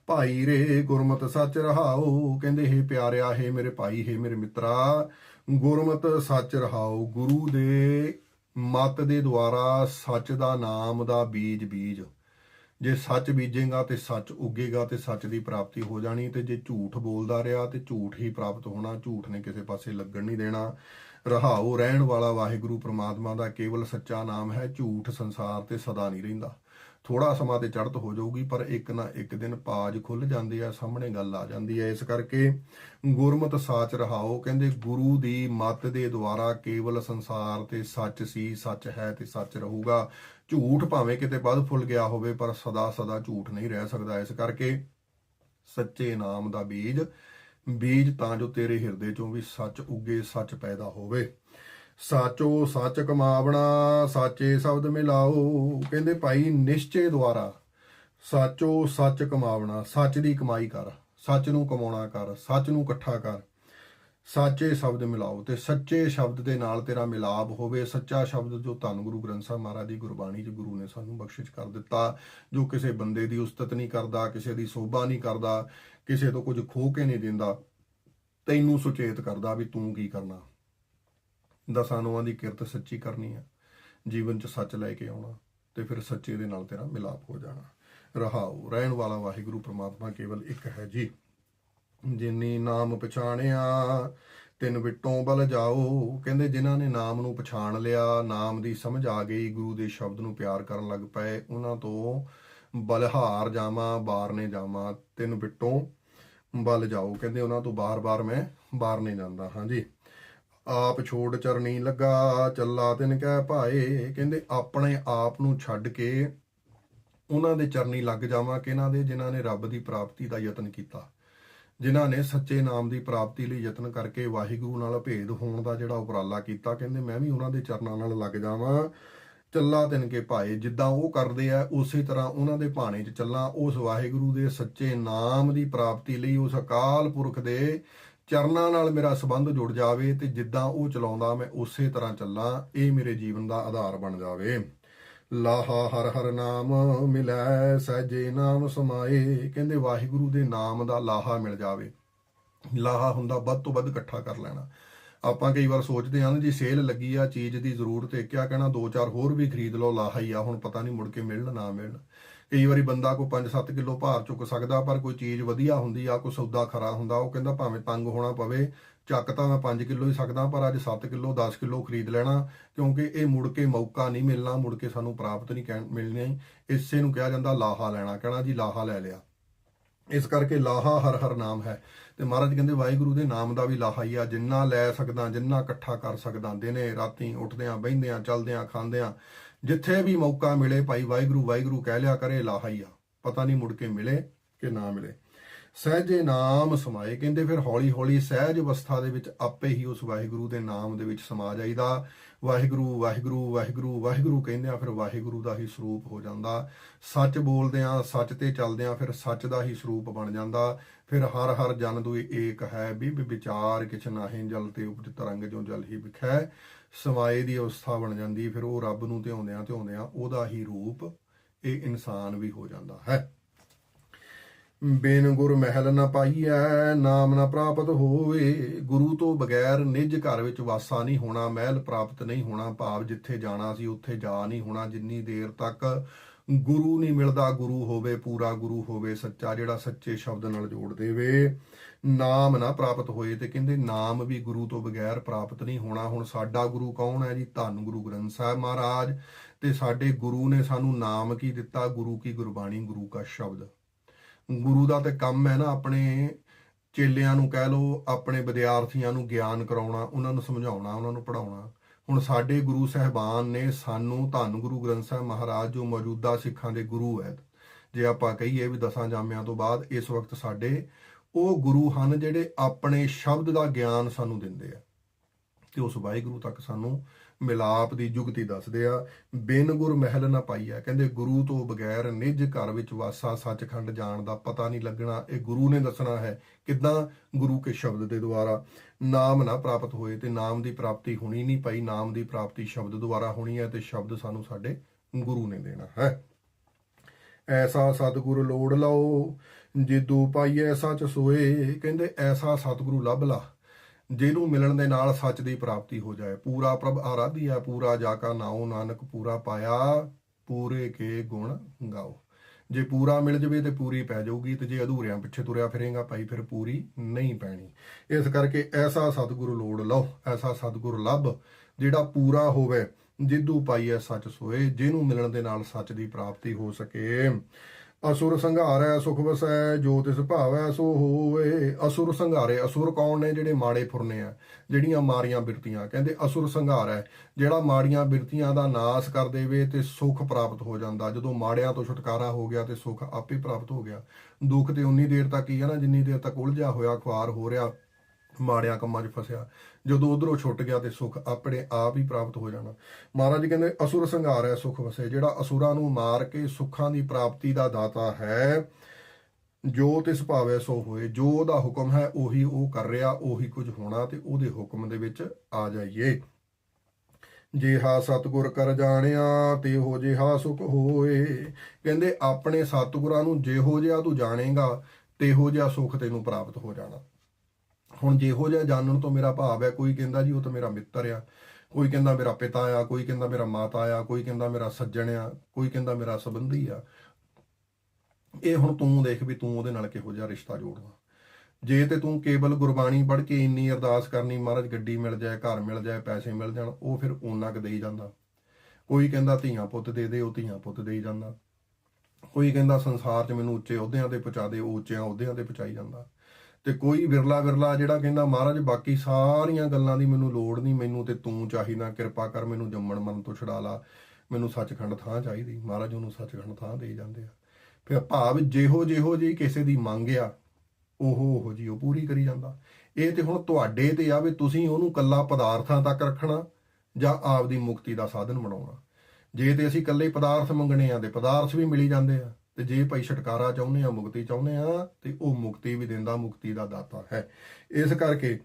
S1: ਭਾਈ ਰੇ ਗੁਰਮਤ ਸੱਚ ਰਹਾਓ, ਕਹਿੰਦੇ, ਹੇ ਪਿਆਰਿਆ, ਹੇ ਮੇਰੇ ਭਾਈ, ਹੇ ਮੇਰੇ ਮਿੱਤਰਾ, ਗੁਰਮਤ ਸੱਚ ਰਹਾਓ, ਗੁਰੂ ਦੇ ਮਤ ਦੇ ਦੁਆਰਾ ਸੱਚ ਦਾ ਨਾਮ ਦਾ ਬੀਜ ਬੀਜ। ਜੇ ਸੱਚ ਬੀਜੇਗਾ ਤੇ ਸੱਚ ਉੱਗੇਗਾ ਤੇ ਸੱਚ ਦੀ ਪ੍ਰਾਪਤੀ ਹੋ ਜਾਣੀ ਤੇ ਜੇ ਝੂਠ ਬੋਲਦਾ ਰਿਹਾ ਤੇ ਝੂਠ ਹੀ ਪ੍ਰਾਪਤ ਹੋਣਾ, ਝੂਠ ਨੇ ਕਿਸੇ ਪਾਸੇ ਲੱਗਣ ਨਹੀਂ ਦੇਣਾ। ਰਹਾਉ ਰਹਿਣ ਵਾਲਾ ਵਾਹਿਗੁਰੂ ਪ੍ਰਮਾਤਮਾ ਦਾ ਕੇਵਲ ਸੱਚਾ ਨਾਮ ਹੈ, ਝੂਠ ਸੰਸਾਰ ਤੇ ਸਦਾ ਨਹੀਂ ਰਹਿੰਦਾ। ਥੋੜਾ ਸਮਾਂ ਤੇ ਚੜ੍ਹਤ ਹੋ ਜਾਊਗੀ, ਪਰ ਇੱਕ ਨਾ ਇੱਕ ਦਿਨ ਪਾਜ ਖੁੱਲ ਜਾਂਦੇ ਆ, ਸਾਹਮਣੇ ਗੱਲ ਆ ਜਾਂਦੀ ਹੈ ਇਸ ਕਰਕੇ ਗੁਰਮਤ ਸਾਚ ਰਹਾਓ, ਕਹਿੰਦੇ ਗੁਰੂ ਦੀ ਮੱਤ ਦੇ ਦੁਆਰਾ ਕੇਵਲ ਸੰਸਾਰ ਤੇ ਸੱਚ ਸੀ, ਸੱਚ ਹੈ ਤੇ ਸੱਚ ਰਹੂਗਾ। ਝੂਠ ਭਾਵੇਂ ਕਿਤੇ ਵੱਧ ਫੁੱਲ ਗਿਆ ਹੋਵੇ, ਪਰ ਸਦਾ ਸਦਾ ਝੂਠ ਨਹੀਂ ਰਹਿ ਸਕਦਾ। ਇਸ ਕਰਕੇ ਸੱਚੇ ਨਾਮ ਦਾ ਬੀਜ ਬੀਜ ਤਾਂ ਜੋ ਤੇਰੇ ਹਿਰਦੇ ਚੋਂ ਵੀ ਸੱਚ ਉੱਗੇ, ਸੱਚ ਪੈਦਾ ਹੋਵੇ। ਸਾਚੋ ਸੱਚ ਕਮਾਵਣਾ, ਸਾਚੇ ਸ਼ਬਦ ਮਿਲਾਓ, ਕਹਿੰਦੇ ਭਾਈ ਨਿਸ਼ਚੇ ਦੁਆਰਾ। ਸਾਚੋ ਸੱਚ ਕਮਾਵਣਾ, ਸੱਚ ਦੀ ਕਮਾਈ ਕਰ, ਸੱਚ ਨੂੰ ਕਮਾਉਣਾ ਕਰ, ਸੱਚ ਨੂੰ ਇਕੱਠਾ ਕਰ। ਸਾਚੇ ਸ਼ਬਦ ਮਿਲਾਓ ਤੇ ਸੱਚੇ ਸ਼ਬਦ ਦੇ ਨਾਲ ਤੇਰਾ ਮਿਲਾਪ ਹੋਵੇ। ਸੱਚਾ ਸ਼ਬਦ ਜੋ ਧੰਨ ਗੁਰੂ ਗ੍ਰੰਥ ਸਾਹਿਬ ਮਹਾਰਾਜ ਦੀ ਗੁਰਬਾਣੀ 'ਚ ਗੁਰੂ ਨੇ ਸਾਨੂੰ ਬਖਸ਼ਿਸ਼ ਕਰ ਦਿੱਤਾ, ਜੋ ਕਿਸੇ ਬੰਦੇ ਦੀ ਉਸਤਤ ਨਹੀਂ ਕਰਦਾ, ਕਿਸੇ ਦੀ ਸੋਭਾ ਨਹੀਂ ਕਰਦਾ, ਕਿਸੇ ਤੋਂ ਕੁਝ ਖੋ ਕੇ ਨਹੀਂ ਦਿੰਦਾ, ਤੈਨੂੰ ਸੁਚੇਤ ਕਰਦਾ ਵੀ ਤੂੰ ਕੀ ਕਰਨਾ। ਦਸਾਂ ਨੋਆਂ ਦੀ ਕਿਰਤ ਸੱਚੀ ਕਰਨੀ ਹੈ ਜੀਵਨ 'ਚ ਸੱਚ ਲੈ ਕੇ ਆਉਣਾ ਤੇ ਫਿਰ ਸੱਚੇ ਦੇ ਨਾਲ ਤੇਰਾ ਮਿਲਾਪ ਹੋ ਜਾਣਾ। ਰਹਾਉ ਰਹਿਣ ਵਾਲਾ ਵਾਹਿਗੁਰੂ ਪ੍ਰਮਾਤਮਾ ਕੇਵਲ ਇੱਕ ਹੈ ਜੀ। ਜਿਨੀ ਨਾਮ ਪਛਾਣਿਆ, ਤਿੰਨ ਵਿਟੋਂ ਬਲ ਜਾਓ। ਕਹਿੰਦੇ ਜਿਨ੍ਹਾਂ ਨੇ ਨਾਮ ਨੂੰ ਪਛਾਣ ਲਿਆ, ਨਾਮ ਦੀ ਸਮਝ ਆ ਗਈ, ਗੁਰੂ ਦੇ ਸ਼ਬਦ ਨੂੰ ਪਿਆਰ ਕਰਨ ਲੱਗ ਪਏ। ਉਹਨਾਂ ਤੋਂ ਬਲਹਾਰ ਜਾਵਾਂ, ਬਾਰਨੇ ਜਾਵਾਂ, ਤਿੰਨ ਵਿਟੋਂ ਬਲ ਜਾਓ। ਕਹਿੰਦੇ ਉਹਨਾਂ ਤੋਂ ਬਾਰ-ਬਾਰ ਮੈਂ ਬਾਰਨੇ ਜਾਂਦਾ ਹਾਂ ਜੀ। ਆਪ ਛੋੜ ਚਰਨੀ ਲੱਗਾ, ਚੱਲਾ ਤਿਨ ਕਹਿ ਭਾਏ। ਕਹਿੰਦੇ, ਆਪਣੇ ਆਪ ਨੂੰ ਛੱਡ ਕੇ ਉਹਨਾਂ ਦੇ ਚਰਨੀ ਲੱਗ ਜਾਵਾਂ ਕਿਹਨਾਂ ਦੇ, ਜਿਨ੍ਹਾਂ ਨੇ ਰੱਬ ਦੀ ਪ੍ਰਾਪਤੀ ਦਾ ਯਤਨ ਕੀਤਾ। ਜਿਨ੍ਹਾਂ ਨੇ ਸੱਚੇ ਨਾਮ ਦੀ ਪ੍ਰਾਪਤੀ ਲਈ ਯਤਨ ਕਰਕੇ ਵਾਹਿਗੁਰੂ ਨਾਲ ਭੇਦ ਹੋਣ ਦਾ ਜਿਹੜਾ ਉਪਰਾਲਾ ਕੀਤਾ, ਕਹਿੰਦੇ, ਮੈਂ ਵੀ ਉਹਨਾਂ ਦੇ ਚਰਨਾਂ ਨਾਲ ਲੱਗ ਜਾਵਾਂ। ਚੱਲਾ ਤਿਨ ਕੇ ਭਾਏ, ਜਿੱਦਾਂ ਉਹ ਕਰਦੇ ਆ, ਉਸੇ ਤਰ੍ਹਾਂ ਉਹਨਾਂ ਦੇ ਭਾਣੇ 'ਚ ਚੱਲਾਂ। ਉਸ ਵਾਹਿਗੁਰੂ ਦੇ ਸੱਚੇ ਨਾਮ ਦੀ ਪ੍ਰਾਪਤੀ ਲਈ ਉਸ ਅਕਾਲ ਪੁਰਖ ਦੇ ਚਰਨਾਂ ਨਾਲ ਮੇਰਾ ਸੰਬੰਧ ਜੁੜ ਜਾਵੇ ਤੇ ਜਿੱਦਾਂ ਉਹ ਚਲਾਉਂਦਾ ਮੈਂ ਉਸੇ ਤਰ੍ਹਾਂ ਚੱਲਾਂ, ਇਹ ਮੇਰੇ ਜੀਵਨ ਦਾ ਆਧਾਰ ਬਣ ਜਾਵੇ। ਲਾਹਾ ਹਰ ਹਰ ਨਾਮ ਮਿਲੈ, ਸਹਿਜੇ ਨਾਮ ਸਮਾਏ, ਕਹਿੰਦੇ ਵਾਹਿਗੁਰੂ ਦੇ ਨਾਮ ਦਾ ਲਾਹਾ ਮਿਲ ਜਾਵੇ। ਲਾਹਾ ਹੁੰਦਾ ਵੱਧ ਤੋਂ ਵੱਧ ਇਕੱਠਾ ਕਰ ਲੈਣਾ। ਆਪਾਂ ਕਈ ਵਾਰ ਸੋਚਦੇ ਹਾਂ ਨਾ ਜੀ, ਸੇਲ ਲੱਗੀ ਆ, ਚੀਜ਼ ਦੀ ਜ਼ਰੂਰਤ ਹੈ, ਕਿਆ ਕਹਿਣਾ, ਦੋ ਚਾਰ ਹੋਰ ਵੀ ਖਰੀਦ ਲਓ, ਲਾਹਾ ਹੀ ਆ, ਹੁਣ ਪਤਾ ਨਹੀਂ ਮੁੜ ਕੇ ਮਿਲਣ ਨਾ ਮਿਲਣ। ਕਈ ਵਾਰੀ ਬੰਦਾ ਕੋਈ 5-7 ਕਿਲੋ ਭਾਰ ਚੁੱਕ ਸਕਦਾ, ਪਰ ਕੋਈ ਚੀਜ਼ ਵਧੀਆ ਹੁੰਦੀ ਆ, ਕੋਈ ਸੌਦਾ ਖਰਾ ਹੁੰਦਾ, ਉਹ ਕਹਿੰਦਾ ਭਾਵੇਂ ਤੰਗ ਹੋਣਾ ਪਵੇ, ਚੱਕ ਤਾਂ ਮੈਂ 5 ਕਿਲੋ ਹੀ ਸਕਦਾ, ਪਰ ਅੱਜ 7 ਕਿਲੋ 10 ਕਿਲੋ ਖਰੀਦ ਲੈਣਾ, ਕਿਉਂਕਿ ਇਹ ਮੁੜ ਕੇ ਮੌਕਾ ਨਹੀਂ ਮਿਲਣਾ, ਮੁੜ ਕੇ ਸਾਨੂੰ ਪ੍ਰਾਪਤ ਨਹੀਂ ਕਹਿਣ- ਮਿਲਣੀ ਇਸੇ ਨੂੰ ਕਿਹਾ ਜਾਂਦਾ ਲਾਹਾ ਲੈਣਾ, ਕਹਿਣਾ ਜੀ ਲਾਹਾ ਲੈ ਲਿਆ। ਇਸ ਕਰਕੇ ਲਾਹਾ ਹਰ ਹਰ ਨਾਮ ਹੈ। ਤੇ ਮਹਾਰਾਜ ਕਹਿੰਦੇ ਵਾਹਿਗੁਰੂ ਦੇ ਨਾਮ ਦਾ ਵੀ ਲਾਹਾ ਹੀ ਆ, ਜਿੰਨਾ ਲੈ ਸਕਦਾ, ਜਿੰਨਾ ਇਕੱਠਾ ਕਰ ਸਕਦਾ, ਦਿਨੇ ਰਾਤੀ ਉੱਠਦਿਆਂ, ਬਹਿੰਦਿਆਂ, ਚੱਲਦਿਆਂ, ਖਾਂਦਿਆਂ ਜਿੱਥੇ ਵੀ ਮੌਕਾ ਮਿਲੇ ਭਾਈ ਵਾਹਿਗੁਰੂ ਵਾਹਿਗੁਰੂ ਕਹਿ ਲਿਆ ਕਰੇ, ਲਾਹਾ ਪਤਾ ਨਹੀਂ ਮੁੜ ਕੇ ਮਿਲੇ ਕਿ ਨਾ ਮਿਲੇ। ਸਹਿਜੇ ਨਾਮ ਸਮਾਏ, ਕਹਿੰਦੇ ਫਿਰ ਹੌਲੀ ਹੌਲੀ ਸਹਿਜ ਅਵਸਥਾ ਦੇ ਵਿੱਚ ਆਪੇ ਹੀ ਉਸ ਵਾਹਿਗੁਰੂ ਦੇ ਨਾਮ ਦੇ ਵਿੱਚ ਸਮਾ ਜਾਈਦਾ। ਵਾਹਿਗੁਰੂ ਵਾਹਿਗੁਰੂ ਵਾਹਿਗੁਰੂ ਵਾਹਿਗੁਰੂ ਕਹਿੰਦੇ ਆ ਫਿਰ ਵਾਹਿਗੁਰੂ ਦਾ ਹੀ ਸਰੂਪ ਹੋ ਜਾਂਦਾ। ਸੱਚ ਬੋਲਦੇ ਆ ਸੱਚ ਤੇ ਚੱਲਦੇ ਆ ਫਿਰ ਸੱਚ ਦਾ ਹੀ ਸਰੂਪ ਬਣ ਜਾਂਦਾ। ਫਿਰ ਹਰ ਹਰ ਜਨ ਦੁਇ ਏਕ ਹੈ। ਬਿਬ ਵਿਚਾਰ ਕਿਛ ਨਾਹੀਂ ਜਲ ਤੇ ਉਪਜ ਤਰੰਗ ਜੋ ਜਲ ਹੀ ਵਿਖੈ। ਸਮਾਏ ਦੀ ਅਵਸਥਾ ਬਣ ਜਾਂਦੀ, ਫਿਰ ਉਹ ਰੱਬ ਨੂੰ ਧਿਆਉਂਦਿਆਂ ਧਿਆਉਂਦਿਆਂ ਉਹਦਾ ਹੀ ਰੂਪ ਇਹ ਇਨਸਾਨ ਵੀ ਹੋ ਜਾਂਦਾ ਹੈ। ਬਿਨ ਗੁਰ ਮਹਿਲ ਨਾ ਪਾਈਐ, ਨਾਮ ਨਾ ਪ੍ਰਾਪਤ ਹੋਵੇ, ਗੁਰੂ ਤੋਂ ਬਗੈਰ ਨਿਜ ਘਰ ਵਿੱਚ ਵਾਸਾ ਨਹੀਂ ਹੋਣਾ, ਮਹਿਲ ਪ੍ਰਾਪਤ ਨਹੀਂ ਹੋਣਾ, ਭਾਵ ਜਿੱਥੇ ਜਾਣਾ ਸੀ ਉੱਥੇ ਜਾ ਨਹੀਂ ਹੋਣਾ, ਜਿੰਨੀ ਦੇਰ ਤੱਕ ਗੁਰੂ ਨਹੀਂ ਮਿਲਦਾ, ਗੁਰੂ ਹੋਵੇ, ਪੂਰਾ ਗੁਰੂ ਹੋਵੇ, ਸੱਚਾ ਜਿਹੜਾ ਸੱਚੇ ਸ਼ਬਦ ਨਾਲ ਜੋੜ ਦੇਵੇ। ਨਾਮ ਨਾ ਪ੍ਰਾਪਤ ਹੋਏ ਤੇ ਕਹਿੰਦੇ ਨਾਮ ਵੀ ਗੁਰੂ ਤੋਂ ਬਗੈਰ ਪ੍ਰਾਪਤ ਨਹੀਂ ਹੋਣਾ। ਹੁਣ ਸਾਡਾ ਗੁਰੂ ਕੌਣ ਹੈ ਜੀ? ਧੰਨ ਗੁਰੂ ਗ੍ਰੰਥ ਸਾਹਿਬ ਮਹਾਰਾਜ। ਤੇ ਸਾਡੇ ਗੁਰੂ ਨੇ ਸਾਨੂੰ ਨਾਮ ਕੀ ਦਿੱਤਾ? ਗੁਰੂ ਕੀ ਗੁਰਬਾਣੀ? ਗੁਰੂ ਕਾ ਸ਼ਬਦ। ਗੁਰੂ ਦਾ ਤੇ ਕੰਮ ਹੈ ਨਾ ਆਪਣੇ ਚੇਲਿਆਂ ਨੂੰ ਕਹਿ ਲਓ, ਆਪਣੇ ਵਿਦਿਆਰਥੀਆਂ ਨੂੰ ਗਿਆਨ ਕਰਾਉਣਾ, ਉਹਨਾਂ ਨੂੰ ਸਮਝਾਉਣਾ, ਉਹਨਾਂ ਨੂੰ ਪੜਾਉਣਾ ਹੁਣ ਸਾਡੇ ਗੁਰੂ ਸਹਿਬਾਨ ਨੇ ਸਾਨੂੰ ਧੰਨ ਗੁਰੂ ਗ੍ਰੰਥ ਸਾਹਿਬ ਮਹਾਰਾਜ, ਜੋ ਮੌਜੂਦਾ ਸਿੱਖਾਂ ਦੇ ਗੁਰੂ ਹੈ। ਜੇ ਆਪਾਂ ਕਹੀਏ ਵੀ ਦਸਾਂ ਜਾਮਿਆਂ ਤੋਂ ਬਾਅਦ ਇਸ ਵਕਤ ਸਾਡੇ ਉਹ ਗੁਰੂ ਹਨ ਜਿਹੜੇ ਆਪਣੇ ਸ਼ਬਦ ਦਾ ਗਿਆਨ ਸਾਨੂੰ ਦਿੰਦੇ ਆ। ਤੇ ਉਸ ਵਾਹਿਗੁਰੂ ਤੱਕ ਸਾਨੂੰ ਮਿਲਾਪ ਦੀ ਜੁਗਤੀ ਦੱਸਦੇ ਆ। ਬਿਨ ਗੁਰ ਮਹਿਲ ਨਾ ਪਾਈਆ ਕਹਿੰਦੇ ਗੁਰੂ ਤੋਂ ਬਗੈਰ ਨਿਜ ਘਰ ਵਿੱਚ ਵਾਸਾ ਸੱਚਖੰਡ ਜਾਣ ਦਾ ਪਤਾ ਨਹੀਂ ਲੱਗਣਾ। ਇਹ ਗੁਰੂ ਨੇ ਦੱਸਣਾ ਹੈ ਕਿਦਾਂ ਗੁਰੂ ਕੇ ਸ਼ਬਦ ਦੇ ਦੁਆਰਾ ਨਾਮ ਨਾ ਪ੍ਰਾਪਤ ਹੋਏ ਤੇ ਨਾਮ ਦੀ ਪ੍ਰਾਪਤੀ ਹੋਣੀ ਨਹੀਂ ਪਈ। ਨਾਮ ਦੀ ਪ੍ਰਾਪਤੀ ਸ਼ਬਦ ਦੁਆਰਾ ਹੋਣੀ ਹੈ ਤੇ ਸ਼ਬਦ ਸਾਨੂੰ ਸਾਡੇ ਗੁਰੂ ਨੇ ਦੇਣਾ ਹੈ। ਐਸਾ ਸਤਿਗੁਰ ਲੋੜ ਲਓ, ਜਿੱਦੂ ਐਸਾ ਚ ਸੋਏ, ਕਹਿੰਦੇ ਐਸਾ ਸਤਿਗੁਰੂ ਲੱਭ ਲਾ। ਜਿਹਨੂੰ ਮਿਲਣ ਦੇ ਨਾਲ ਸੱਚ ਦੀ ਪ੍ਰਾਪਤੀ ਹੋ ਜਾਏ। ਪੂਰਾ ਪ੍ਰਭ ਆਰਾਧਿਆ ਪੂਰਾ ਜਾ ਕਾ ਨਾਉ ਨਾਨਕ, ਪੂਰਾ ਪਾਇਆ, ਪੂਰੇ ਕੇ ਗੁਣ ਗਾਓ। ਜੇ ਪੂਰਾ ਮਿਲ ਜਵੇ ਤੇ ਪੂਰੀ ਪੈ ਜਾਊਗੀ, ਤੇ ਜੇ ਅਧੂਰਿਆਂ ਪਿੱਛੇ ਤੁਰਿਆ ਫਿਰੇਗਾ, ਭਾਈ ਫਿਰ ਪੂਰੀ ਨਹੀਂ ਪੈਣੀ। ਇਸ ਕਰਕੇ ਐਸਾ ਸਤਿਗੁਰੂ ਲੋੜ ਲਓ, ਐਸਾ ਸਤਿਗੁਰ ਲੱਭ। ਜਿਹੜਾ ਪੂਰਾ ਹੋਵੇ ਜਿੱਦੂ ਪਾਈਐ ਸੱਚ ਸੋਏ ਜਿਹਨੂੰ ਮਿਲਣ ਦੇ ਨਾਲ ਸੱਚ ਦੀ ਪ੍ਰਾਪਤੀ ਹੋ ਸਕੇ। ਅਸੁਰ ਸੰਘਾਰੈ, ਸੁਖ ਵਸੈ, ਜੋ ਤਿਸ ਭਾਵੈ, ਸੋ ਹੋਏ ਅਸੁਰ ਸੰਘਾਰੇ, ਅਸੁਰ ਕੌਣ ਨੇ, ਜਿਹੜੇ ਮਾੜੇ ਫੁਰਨੇ ਆ ਜਿਹੜੀਆਂ ਮਾਰੀਆਂ ਬਿਰਤੀਆਂ। ਕਹਿੰਦੇ ਅਸੁਰ ਸੰਘਾਰੈ, ਜਿਹੜਾ ਮਾੜੀਆਂ ਬਿਰਤੀਆਂ ਦਾ ਨਾਸ ਕਰ ਦੇਵੇ ਤੇ ਸੁਖ ਪ੍ਰਾਪਤ ਹੋ ਜਾਂਦਾ। ਜਦੋਂ ਮਾੜਿਆਂ ਤੋਂ ਛੁਟਕਾਰਾ ਹੋ ਗਿਆ ਤੇ ਸੁਖ ਆਪੇ ਪ੍ਰਾਪਤ ਹੋ ਗਿਆ। ਦੁੱਖ ਤੇ ਉਨੀ ਦੇਰ ਤੱਕ ਹੀ ਹੈ ਨਾ, ਜਿੰਨੀ ਦੇਰ ਤੱਕ ਉਲਝਿਆ ਹੋਇਆ, ਖੁਆਰ ਹੋ ਰਿਹਾ। ਮਾੜਿਆਂ ਕੰਮਾਂ 'ਚ ਫਸਿਆ। ਜਦੋਂ ਉਧਰੋਂ ਛੁੱਟ ਗਿਆ ਤੇ ਸੁਖ ਆਪਣੇ ਆਪ ਹੀ ਪ੍ਰਾਪਤ ਹੋ ਜਾਣਾ। ਮਹਾਰਾਜ ਜੀ ਕਹਿੰਦੇ, ਅਸੁਰ ਸੰਘਾਰ ਹੈ, ਸੁਖ ਵਸੇ। ਜਿਹੜਾ ਅਸੁਰਾਂ ਨੂੰ ਮਾਰ ਕੇ ਸੁੱਖਾਂ ਦੀ ਪ੍ਰਾਪਤੀ ਦਾ ਦਾਤਾ ਹੈ, ਜੋ ਤਿਸ ਭਾਵੇ ਸੋ ਹੋਏ। ਜੋ ਉਹਦਾ ਹੁਕਮ ਹੈ, ਉਹੀ ਉਹ ਕਰ ਰਿਹਾ, ਉਹੀ ਕੁਝ ਹੋਣਾ ਤੇ ਉਹਦੇ ਹੁਕਮ ਦੇ ਵਿੱਚ ਆ ਜਾਈਏ। ਜੇ ਜਿਹਾ ਸਤਿਗੁਰ ਕਰ ਜਾਣਿਆ ਤੇ ਹੋ ਜਿਹਾ ਸੁਖ ਹੋਏ। ਕਹਿੰਦੇ, ਆਪਣੇ ਸਤਿਗੁਰਾਂ ਨੂੰ ਜਿਹੋ ਜਿਹਾ ਤੂੰ ਜਾਣੇਗਾ, ਤੇਹੋ ਜਿਹਾ ਸੁਖ ਤੈਨੂੰ ਪ੍ਰਾਪਤ ਹੋ ਜਾਣਾ। ਹੁਣ ਜਿਹੋ ਜਿਹਾ ਜਾਣਨ ਤੋਂ ਮੇਰਾ ਭਾਵ ਹੈ, ਕੋਈ ਕਹਿੰਦਾ ਜੀ ਉਹ ਤਾਂ ਮੇਰਾ ਮਿੱਤਰ ਆ, ਕੋਈ ਕਹਿੰਦਾ ਮੇਰਾ ਪਿਤਾ ਆ, ਕੋਈ ਕਹਿੰਦਾ ਮੇਰਾ ਮਾਤਾ ਆ, ਕੋਈ ਕਹਿੰਦਾ ਮੇਰਾ ਸੱਜਣ ਆ, ਕੋਈ ਕਹਿੰਦਾ ਮੇਰਾ ਸੰਬੰਧੀ ਆ। ਇਹ ਹੁਣ ਤੂੰ ਦੇਖ ਵੀ ਤੂੰ ਉਹਦੇ ਨਾਲ ਕਿਹੋ ਜਿਹਾ ਰਿਸ਼ਤਾ ਜੋੜਨਾ। ਜੇ ਤੇ ਤੂੰ ਕੇਵਲ ਗੁਰਬਾਣੀ ਪੜ੍ਹ ਕੇ ਇੰਨੀ ਅਰਦਾਸ ਕਰਨੀ, ਮਹਾਰਾਜ ਗੱਡੀ ਮਿਲ ਜਾਏ, ਘਰ ਮਿਲ ਜਾਏ, ਪੈਸੇ ਮਿਲ ਜਾਣ, ਉਹ ਫਿਰ ਓਨਾ ਕੁ ਦੇਈ ਜਾਂਦਾ। ਕੋਈ ਕਹਿੰਦਾ ਧੀਆਂ ਪੁੱਤ ਦੇ ਦੇ, ਉਹ ਧੀਆਂ ਪੁੱਤ ਦੇਈ ਜਾਂਦਾ। ਕੋਈ ਕਹਿੰਦਾ ਸੰਸਾਰ 'ਚ ਮੈਨੂੰ ਉੱਚੇ ਅਹੁਦਿਆਂ ਤੇ ਪਹੁੰਚਾ ਦੇ, ਉਹ ਉੱਚਿਆਂ ਅਹੁਦਿਆਂ ਤੇ ਪਹੁੰਚਾਈ ਜਾਂਦਾ। ਤੇ ਕੋਈ ਵਿਰਲਾ ਵਿਰਲਾ ਜਿਹੜਾ ਕਹਿੰਦਾ, ਮਹਾਰਾਜ, ਬਾਕੀ ਸਾਰੀਆਂ ਗੱਲਾਂ ਦੀ ਮੈਨੂੰ ਲੋੜ ਨਹੀਂ, ਮੈਨੂੰ ਤੇ ਤੂੰ ਚਾਹੀਦਾ, ਕਿਰਪਾ ਕਰ ਮੈਨੂੰ ਜੰਮਣ ਮਰਨ ਤੋਂ ਛੁਡਾ ਲਾ, ਮੈਨੂੰ ਸੱਚਖੰਡ ਥਾਂ ਚਾਹੀਦੀ, ਮਹਾਰਾਜ, ਉਹਨੂੰ ਸੱਚਖੰਡ ਥਾਂ ਦੇ ਜਾਂਦੇ ਆ। ਫਿਰ ਭਾਵ ਜਿਹੋ ਜਿਹੋ ਜੀ ਕਿਸੇ ਦੀ ਮੰਗ ਆ, ਉਹ ਉਹ ਜੀ ਉਹ ਪੂਰੀ ਕਰੀ ਜਾਂਦਾ। ਇਹ ਤੇ ਹੁਣ ਤੁਹਾਡੇ ਤੇ ਆ ਵੀ ਤੁਸੀਂ ਉਹਨੂੰ ਕੱਲਾ ਪਦਾਰਥਾਂ ਤੱਕ ਰੱਖਣਾ ਜਾਂ ਆਪਦੀ ਮੁਕਤੀ ਦਾ ਸਾਧਨ ਬਣਾਉਣਾ। ਜੇ ਤੇ ਅਸੀਂ ਕੱਲੇ ਪਦਾਰਥ ਮੰਗਣੇ ਆ ਤੇ ਪਦਾਰਥ ਵੀ ਮਿਲੀ ਜਾਂਦੇ ਆ ਤੇ ਜੇ ਭਾਈ ਛਟਕਾਰਾ ਚਾਹੁੰਦੇ ਆ, ਮੁਕਤੀ ਚਾਹੁੰਦੇ ਆ, ਤੇ ਉਹ ਮੁਕਤੀ ਵੀ ਦਿੰਦਾ, ਮੁਕਤੀ ਦਾ ਦਾਤਾ ਹੈ। ਇਸ ਕਰਕੇ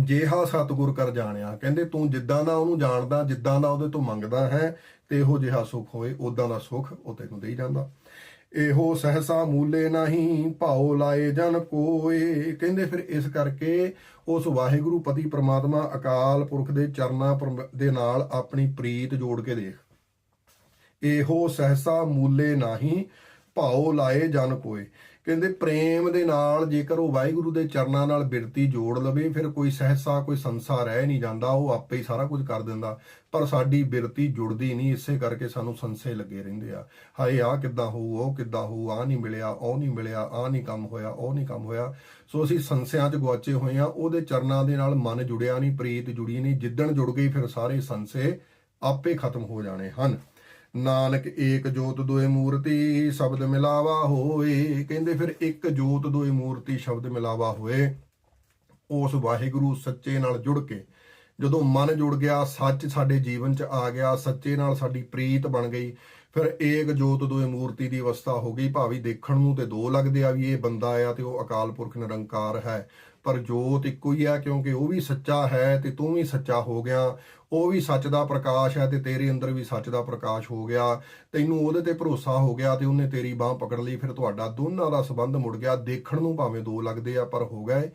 S1: ਜੇਹਾ ਸਤਿਗੁਰ ਕਰ ਜਾਣਿਆ, ਕਹਿੰਦੇ ਤੂੰ ਜਿੱਦਾਂ ਦਾ ਉਹਨੂੰ ਜਾਣਦਾ, ਜਿੱਦਾਂ ਦਾ ਉਹਦੇ ਤੋਂ ਮੰਗਦਾ ਹੈ, ਤੇ ਇਹੋ ਜਿਹਾ ਸੁਖ ਹੋਏ ਉਦਾਂ ਦਾ ਸੁਖ ਉਹ ਤੈਨੂੰ ਦੇਈ ਜਾਂਦਾ। ਇਹੋ ਸਹਸਾ ਮੂਲੇ ਨਹੀਂ ਭਾਉ ਲਾਏ ਜਨ ਕੋਏ, ਕਹਿੰਦੇ ਫਿਰ ਇਸ ਕਰਕੇ ਉਸ ਵਾਹਿਗੁਰੂ ਪਤੀ ਪ੍ਰਮਾਤਮਾ ਅਕਾਲ ਪੁਰਖ ਦੇ ਚਰਨਾਂ ਪਰਮ- ਦੇ ਨਾਲ ਆਪਣੀ ਪ੍ਰੀਤ ਜੋੜ ਕੇ ਦੇਖ। ਇਹੋ ਸਹਸਾ ਮੂਲੇ ਨਹੀਂ, ਭਾਉ ਲਾਏ ਜਨ ਕੋਏ। ਕਹਿੰਦੇ, ਪ੍ਰੇਮ ਦੇ ਨਾਲ ਜੇਕਰ ਉਹ ਵਾਹਿਗੁਰੂ ਦੇ ਚਰਨਾਂ ਨਾਲ ਬਿਰਤੀ ਜੋੜ ਲਵੇ, ਫਿਰ ਕੋਈ ਸਹਸਾ, ਕੋਈ ਸੰਸਾ ਰਹਿ ਨਹੀਂ ਜਾਂਦਾ, ਉਹ ਆਪੇ ਹੀ ਸਾਰਾ ਕੁਝ ਕਰ ਦਿੰਦਾ। ਪਰ ਸਾਡੀ ਬਿਰਤੀ ਜੁੜਦੀ ਨਹੀਂ, ਇਸੇ ਕਰਕੇ ਸਾਨੂੰ ਸੰਸੇ ਲੱਗੇ ਰਹਿੰਦੇ ਆ। ਹਾਏ ਆ ਕਿੱਦਾਂ ਹੋਊ, ਉਹ ਕਿੱਦਾਂ ਹੋਊ ਆ ਨਹੀਂ ਮਿਲਿਆ, ਉਹ ਨਹੀਂ ਮਿਲਿਆ ਆ ਨਹੀਂ ਕੰਮ ਹੋਇਆ, ਉਹ ਨਹੀਂ ਕੰਮ ਹੋਇਆ। ਸੋ ਅਸੀਂ ਸੰਸਿਆਂ 'ਚ ਗੁਆਚੇ ਹੋਏ ਆ ਉਹਦੇ ਚਰਨਾਂ ਦੇ ਨਾਲ ਮਨ ਜੁੜਿਆ ਨਹੀਂ, ਪ੍ਰੀਤ ਜੁੜੀ ਨਹੀਂ, ਜਿੱਦਣ ਜੁੜ ਗਈ, ਫਿਰ ਸਾਰੇ ਸੰਸੇ ਆਪੇ ਖਤਮ ਹੋ ਜਾਣੇ ਹਨ। ਨਾਨਕ ਏਕ ਜੋਤ ਦੋਏ ਮੂਰਤੀ ਸ਼ਬਦ ਮਿਲਾਵਾ ਹੋਏ। ਕਹਿੰਦੇ ਫਿਰ ਇੱਕ ਜੋਤ ਦੋਏ ਮੂਰਤੀ ਸ਼ਬਦ ਮਿਲਾਵਾ ਹੋਏ। ਉਸ ਵਾਹਿਗੁਰੂ ਸੱਚੇ ਨਾਲ ਜੁੜ ਕੇ, ਜਦੋਂ ਮਨ ਜੁੜ ਗਿਆ, ਸੱਚ ਸਾਡੇ ਜੀਵਨ 'ਚ ਆ ਗਿਆ, ਸੱਚੇ ਨਾਲ ਸਾਡੀ ਪ੍ਰੀਤ ਬਣ ਗਈ, ਫਿਰ ਏਕ ਜੋਤ ਦੋਏ ਮੂਰਤੀ ਦੀ ਅਵਸਥਾ ਹੋ ਗਈ। ਭਾਵੇਂ ਦੇਖਣ ਨੂੰ ਤੇ ਦੋ ਲੱਗਦੇ ਆ ਵੀ ਇਹ ਬੰਦਾ ਆ ਤੇ ਉਹ ਅਕਾਲ ਪੁਰਖ ਨਿਰੰਕਾਰ ਹੈ। ਪਰ ਜੋਤ ਇੱਕੋ ਹੀ ਆ, ਕਿਉਂਕਿ ਉਹ ਵੀ ਸੱਚਾ ਹੈ ਤੇ ਤੂੰ ਵੀ ਸੱਚਾ ਹੋ ਗਿਆ। ਉਹ ਵੀ ਸੱਚ ਦਾ ਪ੍ਰਕਾਸ਼ ਹੈ ਤੇ ਤੇਰੇ ਅੰਦਰ ਵੀ ਸੱਚ ਦਾ ਪ੍ਰਕਾਸ਼ ਹੋ ਗਿਆ। ਤੈਨੂੰ ਉਹਦੇ ਤੇ ਭਰੋਸਾ ਹੋ ਗਿਆ ਤੇ ਉਹਨੇ ਤੇਰੀ ਬਾਹ ਪਕੜ ਲਈ, ਫਿਰ ਤੁਹਾਡਾ ਦੋਨਾਂ ਦਾ ਸੰਬੰਧ ਮੁੜ ਗਿਆ। ਦੇਖਣ ਨੂੰ ਭਾਵੇਂ ਦੋ ਲੱਗਦੇ ਆ, ਪਰ ਹੋ ਗਏ।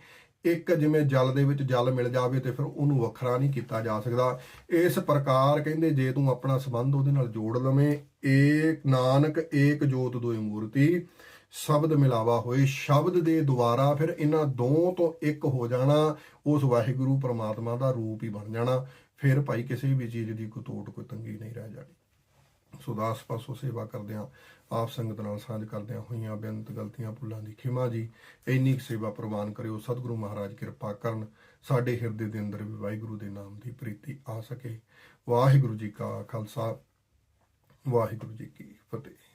S1: ਇੱਕ ਜਿਵੇਂ ਜਲ ਦੇ ਵਿੱਚ ਜਲ ਮਿਲ ਜਾਵੇ ਤੇ ਫਿਰ ਉਹਨੂੰ ਵੱਖਰਾ ਨਹੀਂ ਕੀਤਾ ਜਾ ਸਕਦਾ। ਇਸ ਪ੍ਰਕਾਰ ਕਹਿੰਦੇ, ਜੇ ਤੂੰ ਆਪਣਾ ਸੰਬੰਧ ਉਹਦੇ ਨਾਲ ਜੋੜ ਲਵੇਂ, ਏਕ ਨਾਨਕ, ਏਕ ਜੋਤ ਦੋਏ ਮੂਰਤੀ, ਸ਼ਬਦ ਮਿਲਾਵਾ ਹੋਏ। ਸ਼ਬਦ ਦੇ ਦੁਆਰਾ ਫਿਰ ਇਹਨਾਂ ਦੋ ਤੋਂ ਇੱਕ ਹੋ ਜਾਣਾ, ਉਸ ਵਾਹਿਗੁਰੂ ਪ੍ਰਮਾਤਮਾ ਦਾ ਰੂਪ ਹੀ ਬਣ ਜਾਣਾ। ਫਿਰ ਭਾਈ ਕਿਸੇ ਵੀ ਚੀਜ਼ ਦੀ ਕੋਈ ਤੋਟ, ਕੋਈ ਤੰਗੀ ਨਹੀਂ ਰਹਿ ਜਾਣੀ। ਸੋ ਦਾਸ ਪਾਸੋਂ ਸੇਵਾ ਕਰਦੇ ਹਾਂ, ਆਪ ਸੰਗਤ ਨਾਲ ਸਾਂਝ ਕਰਦੇ ਹੋਈਆਂ ਬੇਨਤ ਗਲਤੀਆਂ ਭੁੱਲਾਂ ਦੀ ਖਿਮਾ ਜੀ, ਇੰਨੀ ਕੁ ਸੇਵਾ ਪ੍ਰਵਾਨ ਕਰਿਓ, ਸਤਿਗੁਰੂ ਮਹਾਰਾਜ ਕਿਰਪਾ ਕਰਨ, ਸਾਡੇ ਹਿਰਦੇ ਦੇ ਅੰਦਰ ਵੀ ਵਾਹਿਗੁਰੂ ਦੇ ਨਾਮ ਦੀ ਪ੍ਰੀਤੀ ਆ ਸਕੇ। ਵਾਹਿਗੁਰੂ ਜੀ ਕਾ ਖਾਲਸਾ, ਵਾਹਿਗੁਰੂ ਜੀ ਕੀ ਫਤਿਹ।